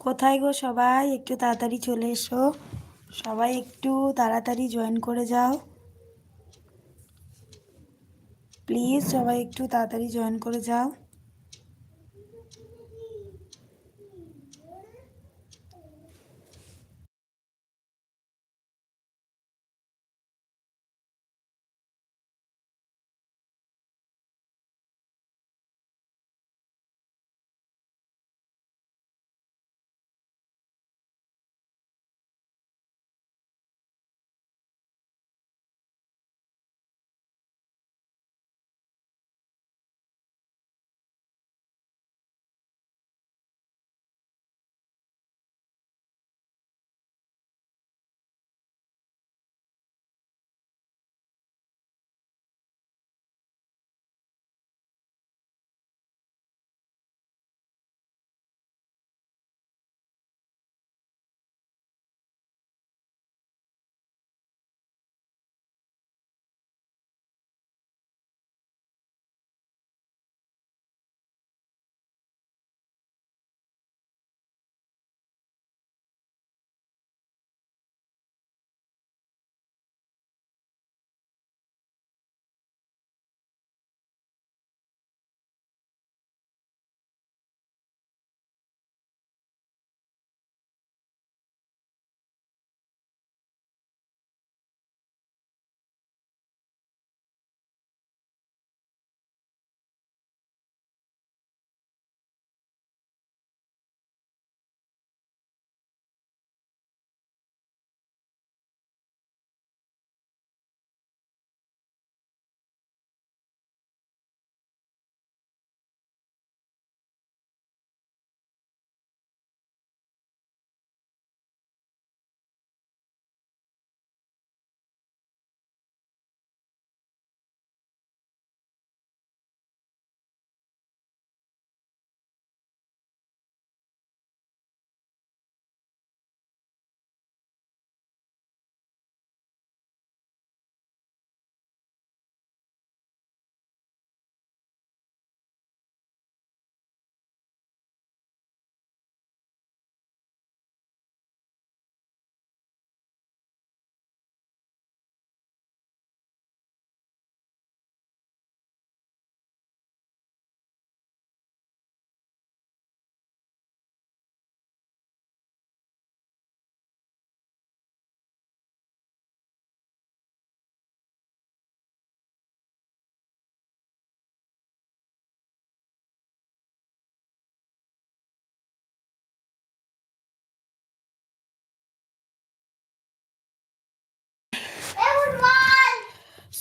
কোথায় গো সবাই? একটু তাড়াতাড়ি চলে এসো। সবাই একটু তাড়াতাড়ি জয়েন করে যাও। প্লিজ সবাই একটু তাড়াতাড়ি জয়েন করে যাও।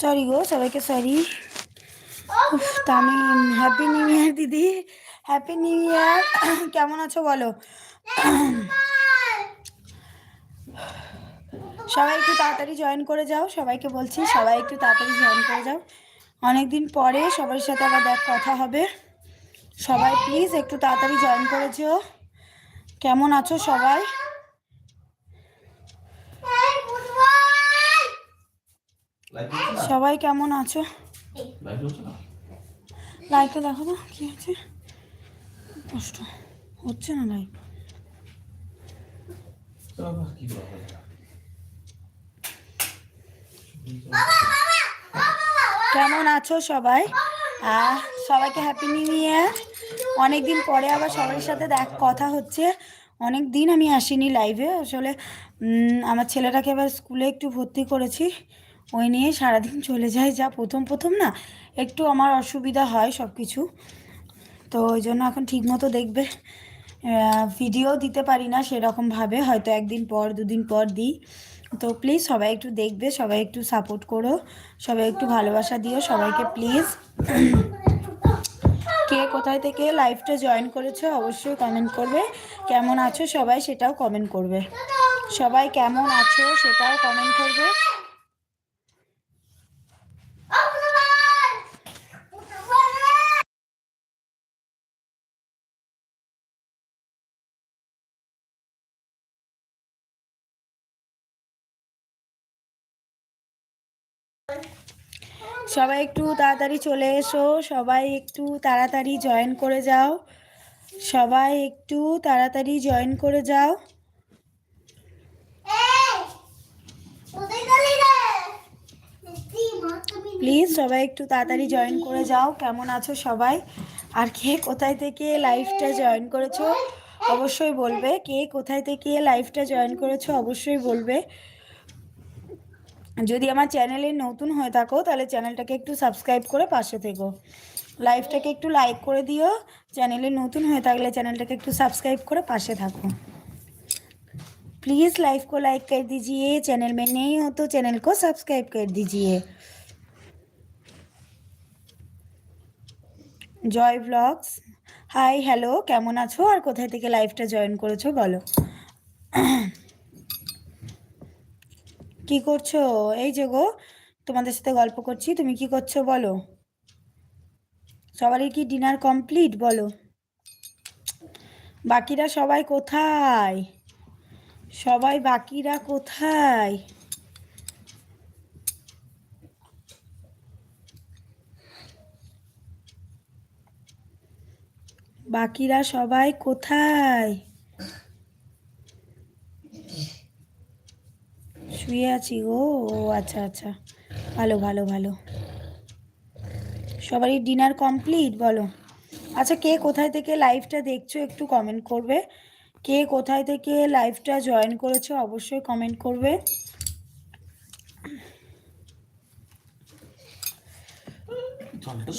সরি গো, সবাইকে সরি তা আমি হ্যাপি নিউ ইয়ার দিদি। হ্যাপি নিউ ইয়ার কেমন আছো বলো? সবাই একটু তাড়াতাড়ি জয়েন করে যাও, সবাইকে বলছি, সবাই একটু তাড়াতাড়ি জয়েন করে যাও। অনেকদিন পরে সবার সাথে আবার দেখ, কথা হবে। সবাই প্লিজ একটু তাড়াতাড়ি জয়েন করেছ। কেমন আছো সবাই? সবাই কেমন আছো? না? দেখো তো কি হচ্ছে? কষ্ট। হচ্ছে না হবে? কেমন আছো সবাই? সবাইকে হ্যাপি নিউ ইয়ার অনেক দিন পরে আবার সবার সাথে দেখ কথা হচ্ছে। অনেক দিন আমি আসিনি লাইভে আসলে আমার ছেলেটাকে এবার স্কুলে একটু ভর্তি করেছি। ওই নিয়ে সারাদিন চলে যায় যা প্রথম প্রথম না, একটু আমার অসুবিধা হয় সব কিছু তো ওই জন্য এখন ঠিকমতো দেখবে ভিডিও দিতে পারি না সেরকমভাবে, হয়তো একদিন পর, দুদিন পর দিই। তো প্লিজ সবাই একটু দেখবে, সবাই একটু সাপোর্ট করো, সবাই একটু ভালোবাসা দিও সবাইকে প্লিজ কে কোথায় থেকে লাইভটা জয়েন করেছ অবশ্যই কমেন্ট করবে। কেমন আছো সবাই সেটাও কমেন্ট করবে। সবাই কেমন আছো সেটাও কমেন্ট করবে। সবাই একটু তাড়াতাড়ি চলে এসো, সবাই একটু তাড়াতাড়ি জয়েন করে যাও। সবাই একটু তাড়াতাড়ি জয়েন করে যাও। প্লিজ সবাই একটু তাড়াতাড়ি জয়েন করে যাও। কেমন আছো সবাই? আর কে কোথায় থেকে লাইভটা জয়েন করেছ? অবশ্যই বলবে। কে কোথায় থেকে লাইভটা জয়েন করেছ? অবশ্যই বলবে। যদি আমার চ্যানেলে নতুন হয়ে থাকো তাহলে চ্যানেলটাকে একটু সাবস্ক্রাইব করে পাশে থেকো লাইভটাকে একটু লাইক করে দিও চ্যানেলে নতুন হয়ে থাকলে চ্যানেলটাকে একটু सब्सक्राइब করে পাশে থাকো प्लीज़ लाइव को लाइक कर दीजिए चैनल में नहीं हो तो चैनल को सब्सक्राइब कर दीजिए জয় ব্লগস হাই হ্যালো কেমন আছো আর কোথায় থেকে লাইভটা জয়েন করেছো বলো কি করছ? এই যে গো, তোমাদের সাথে গল্প করছি, তুমি কি করছ বলো? সবারই কি ডিনার কমপ্লিট বলো? বাকিরা সবাই কোথায়? সবাই বাকিরা কোথায়? বাকিরা সবাই কোথায়? শুয়ে আছি গো। ও আচ্ছা আচ্ছা। ভালো ভালো ভালো। সবারই ডিনার কমপ্লিট বলো। আচ্ছা কে কোথায় থেকে লাইভটা দেখছ একটু কমেন্ট করবে। কে কোথায় থেকে লাইভটা জয়েন করেছ অবশ্যই কমেন্ট করবে।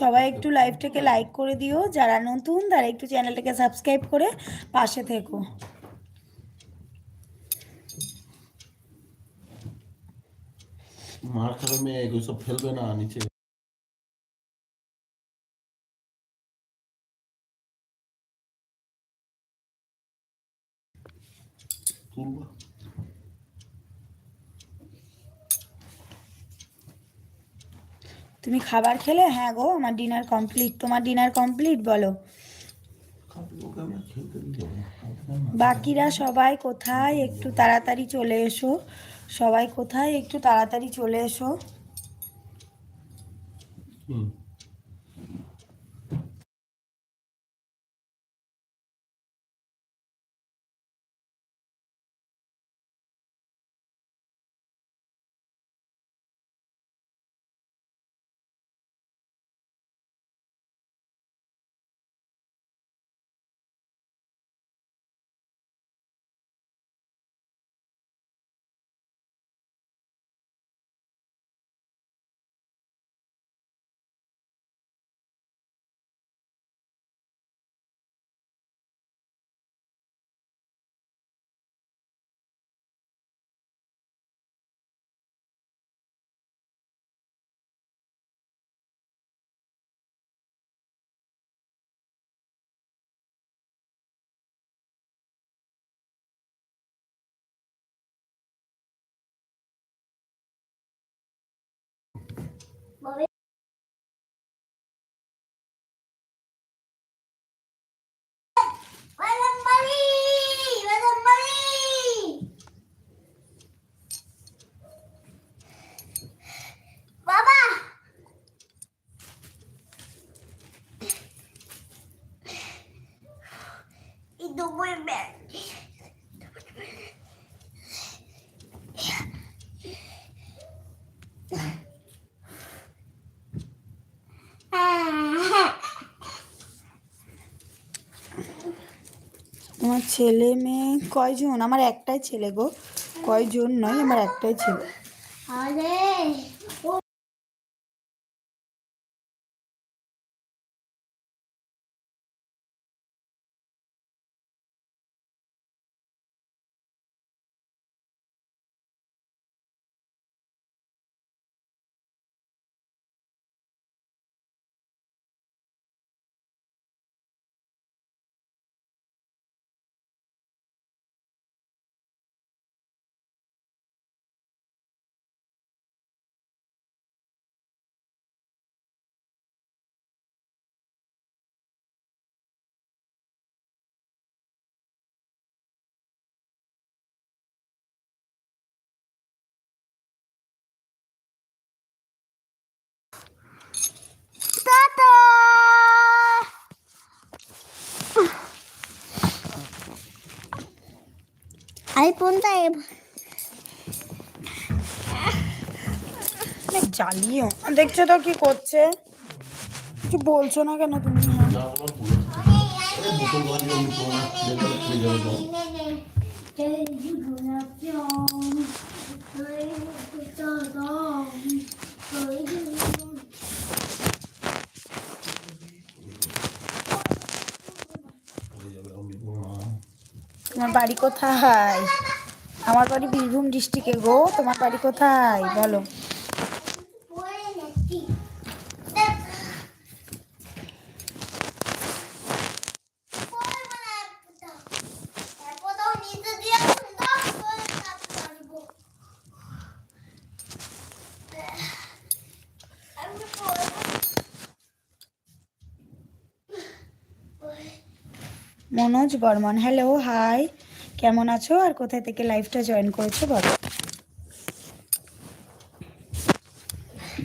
সবাই একটু লাইভটাকে লাইক করে দিও। যারা নতুন, তারা একটু চ্যানেলটাকে সাবস্ক্রাইব করে পাশে থেকো। মার খাবে মেয়ে এগুলো সব ফেলবে না নিচে। তুলবা। তুমি খাবার খেলে? হ্যাঁ গো আমার ডিনার কমপ্লিট তোমার ডিনার কমপ্লিট বলো। খেলতে। বাকিরা সবাই কোথায়? একটু তাড়াতাড়ি চলে এসো। সবাই কোথায়? একটু তাড়াতাড়ি চলে এসো। হুম। mover. তোমার ছেলে মেয়ে কয়জন? আমার একটাই ছেলে গো। কয়জন নয় আমার একটাই ছেলে। আইফোনটা অনেক জ্বালিয়ে দেখছ তো কি করছে? কিছু বলছো না কেন তুমি? বোতল বাজি আমি করো না দেখলে খুলে যাবে তো খুলে যাবে আমি বলব না তোমার বাড়ি কোথায়? আমার বাড়ি বীরভূম ডিস্ট্রিক্টে গো। তোমার বাড়ি কোথায়? বলো। মনোজ বর্মন হ্যালো হাই কেমন আছো আর কোথায় থেকে লাইভটা জয়েন করেছ বলো?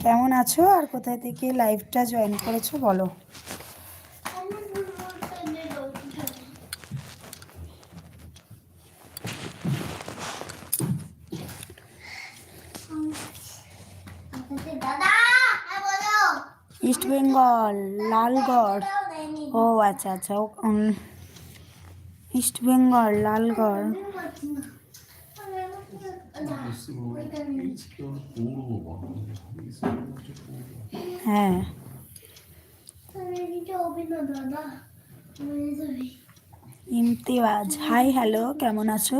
কেমন আছো আর কোথায় থেকে লাইভটা জয়েন করেছ বলো? ইস্ট বেঙ্গল লালগড় ও আচ্ছা আচ্ছা ইস্ট বেঙ্গল, লালগড়। হ্যাঁ। দাদা ইমতিয়াজ হাই হ্যালো কেমন আছো?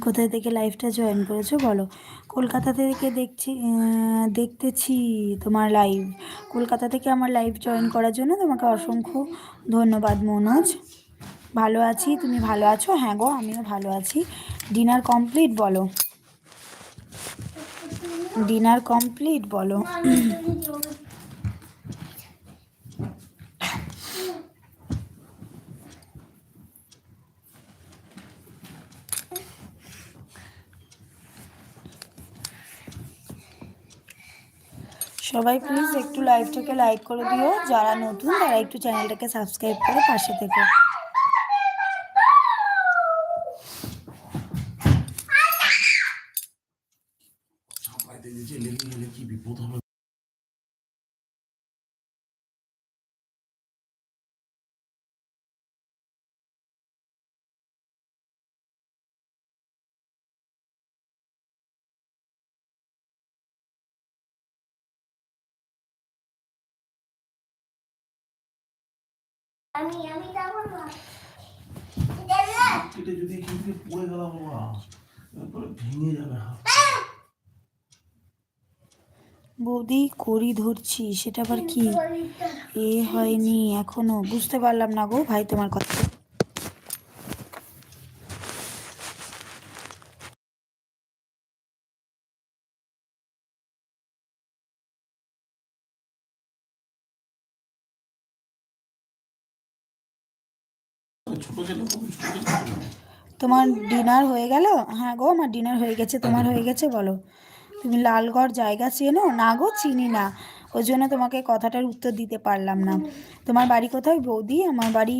কোথায় থেকে লাইভটা জয়েন করেছ? বলো। কলকাতা থেকে দেখছি দেখতেছি তোমার লাইভ কলকাতা থেকে আমার লাইভ জয়েন করার জন্য তোমাকে অসংখ্য ধন্যবাদ, মনোজ। ভালো আছি, তুমি ভালো আছো? হ্যাঁ গো, আমিও ভালো আছি। ডিনার কমপ্লিট বলো। ডিনার কমপ্লিট বলো। সবাই প্লিজ একটু লাইভটাকে লাইক করে দিও। যারা নতুন, তারা একটু চ্যানেলটাকে সাবস্ক্রাইব করে পাশে থেকো। চাপাইতে দিয়েছে লেগে গেলে কি বিপদ হবে আমি আমি যাব না কেটে যদি এখান থেকে পড়ে গেলাম বাবা তারপরে ভেঙে যাবে হাত বৌদি, করি ধরছি, সেটা আবার কি? এ হয়নি এখনও, বুঝতে পারলাম না গো ভাই তোমার কথা। তোমার ডিনার হয়ে গেল? হ্যাঁ গো, আমার ডিনার হয়ে গেছে, তোমার হয়ে গেছে, বলো। তুমি লালগড় জায়গা চেনো? না গো, চিনি না। ওই জন্য তোমাকে কথাটার উত্তর দিতে পারলাম না। তোমার বাড়ি কোথায় বৌদি? আমার বাড়ি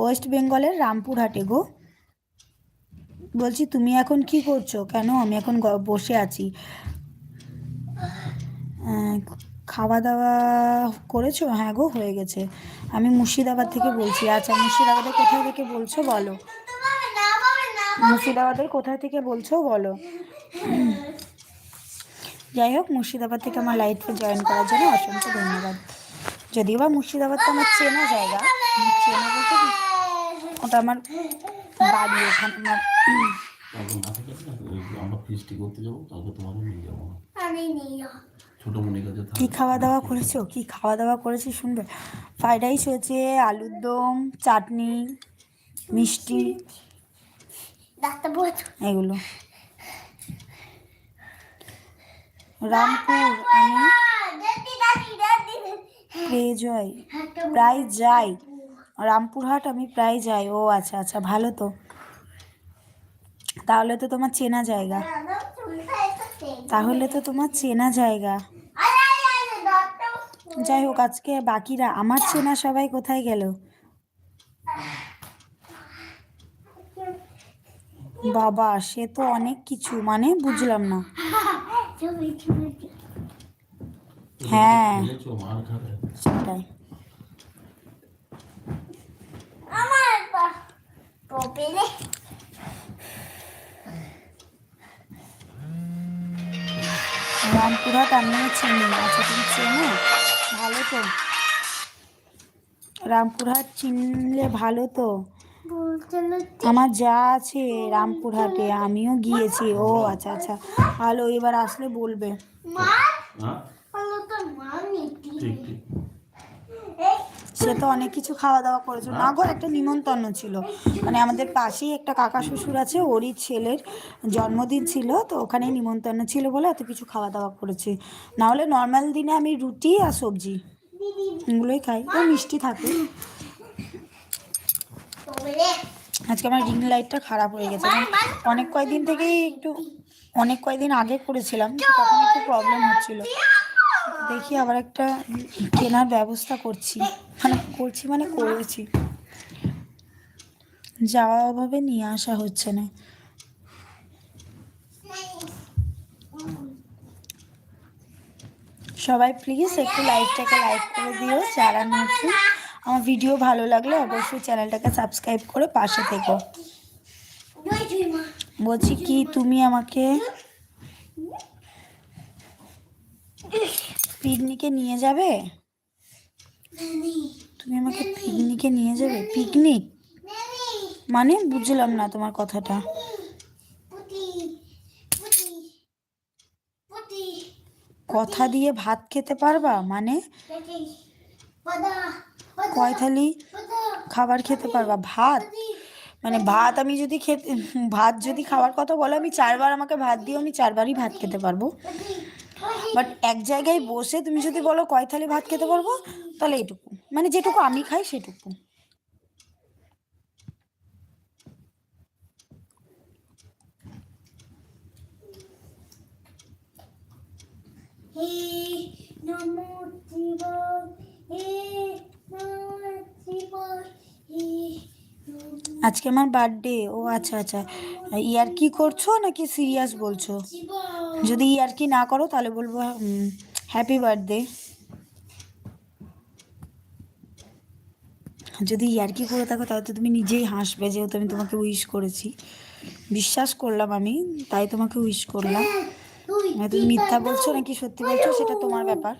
ওয়েস্ট বেঙ্গলের রামপুরহাটে গো। বলছি, তুমি এখন কি করছ? কেন? আমি এখন বসে আছি। খাওয়া দাওয়া করেছ? হ্যাঁ গো, হয়ে গেছে। আমি মুর্শিদাবাদ থেকে বলছি। আচ্ছা মুর্শিদাবাদের কোথায় থেকে বলছো বলো? মুর্শিদাবাদের কোথায় থেকে বলছো বলো? যাই হোক মুর্শিদাবাদ থেকে আমার লাইফে জয়েন করার জন্য অসংখ্য ধন্যবাদ। যদিও বা মুর্শিদাবাদটা আমার চেনা জায়গা চেনা বলতে ওটা আমার বাড়ি ওখানে আমার কি খাওয়া দাওয়া করেছ? কি খাওয়া দাওয়া করেছি শুনবে? ফ্রাইড রাইস হয়েছে আলুর দম চাটনি মিষ্টি। এগুলো। রামপুর, আমি পেয়ে যাই, প্রায় যাই। রামপুরহাট আমি প্রায় যাই। ও আচ্ছা আচ্ছা ভালো তো। তাহলে তো তোমার চেনা জায়গা। তাহলে তো তোমার চেনা জায়গা। যাই হোক, আজকে বাকিরা, আমার চেনা সবাই কোথায় গেল? বাবা, সে তো অনেক কিছু মানে বুঝলাম না। হ্যাঁ। সেটাই। রামপুরহাট আমিও চিনি আচ্ছা তুমি চেনো? ভালো তো। রামপুরহাট চিনলে ভালো তো। আমার যা আছে রামপুরহাটে আমিও গিয়েছি। ও আচ্ছা আচ্ছা। ভালো এবার আসলে বলবে। মা হ্যাঁ? সে তো অনেক কিছু খাওয়া দাওয়া করেছিল না গো একটা নিমন্ত্রণ ছিল। মানে আমাদের পাশেই একটা কাকা শ্বশুর আছে ওরই ছেলের জন্মদিন ছিল তো ওখানে নিমন্ত্রণ ছিল বলে এত কিছু খাওয়া দাওয়া করেছি। না হলে নর্মাল দিনে আমি রুটি আর সবজি এগুলোই খাই। ও মিষ্টি থাকে। আজকে আমার রিং লাইটটা খারাপ হয়ে গেছে। মানে অনেক কয়েকদিন থেকেই একটু, অনেক কয়েকদিন আগে করেছিলাম তখন একটু প্রবলেম হচ্ছিল। দেখি আবার একটা কেনার ব্যবস্থা করছি। মানে করছি মানে করেছি। যাওয়া অভাবে নিয়ে আসা হচ্ছে না। সবাই প্লিজ একটু লাইভটাকে লাইক করে দিও, যারা নতুন। আমার ভিডিও ভালো লাগলে অবশ্যই চ্যানেলটাকে সাবস্ক্রাইব করে পাশে থেকো। বলছি কি, তুমি আমাকে পিকনিকে নিয়ে যাবে? তুমি আমাকে পিকনিকে নিয়ে যাবে? পিকনিক? মানে বুঝলাম না তোমার কথাটা। কথা দিয়ে ভাত খেতে পারবা? মানে? কয় থালি খাবার খেতে পারবা? ভাত? মানে ভাত আমি যদি খেতে, ভাত যদি খাওয়ার কথা বলো, আমি চারবার আমাকে ভাত দিও, আমি চারবারই ভাত খেতে পারব। বাট এক জায়গায় বসে তুমি যদি বলো কয় থালি ভাত খেতে পারব, তাহলে এটুকু মানে যেটুকু আমি খাই, সেটুকু। আজকে আমার বার্থডে ও আচ্ছা আচ্ছা। ইয়ার কি করছ নাকি সিরিয়াস বলছো? যদি ইয়ার কি না করো তাহলে বলব হ্যাপি বার্থডে যদি ইয়ার্কি করে থাকো তাহলে তো তুমি নিজেই হাসবে যেহেতু আমি তোমাকে উইশ করেছি। বিশ্বাস করলাম আমি তাই তোমাকে উইশ করলাম। তুমি মিথ্যা বলছো নাকি সত্যি বলছো সেটা তোমার ব্যাপার।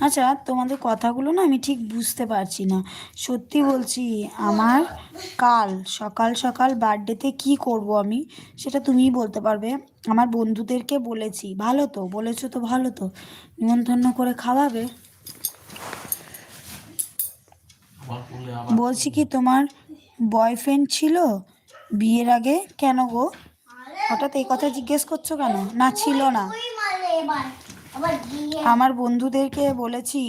আচ্ছা তোমাদের কথাগুলো না আমি ঠিক বুঝতে পারছি না। সত্যি বলছি, আমার কাল, সকাল সকাল বার্থডেতে কি করব আমি, সেটা তুমিই বলতে পারবে। আমার বন্ধুদেরকে বলেছি, ভালো তো, বলেছ তো ভালো তো। নিমন্ত্রণ করে খাওয়াবে। বলছি কি, তোমার বয়ফ্রেন্ড ছিল বিয়ের আগে? কেন গো? হঠাৎ এই কথা জিজ্ঞেস করছ কেন? না, ছিল না। আমার বন্ধুদেরকে বলেছি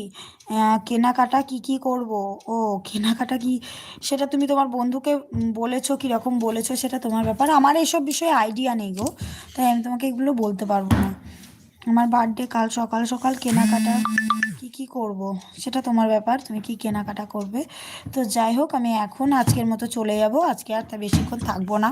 কেনাকাটা কি কি করব? ও, কেনাকাটা কি? সেটা তুমি তোমার বন্ধুকে বলেছ, কীরকম বলেছ সেটা তোমার ব্যাপার। আমার এইসব বিষয়ে আইডিয়া নেই গো, তাই আমি তোমাকে এগুলো বলতে পারব না। আমার বার্থডে, কাল সকাল সকাল কেনাকাটা কি কি করব, সেটা তোমার ব্যাপার, তুমি কি কেনাকাটা করবে? তো যাই হোক, আমি এখন আজকের মতো চলে যাব, আজকে আর তা বেশিক্ষণ থাকব না।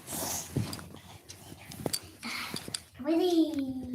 我的。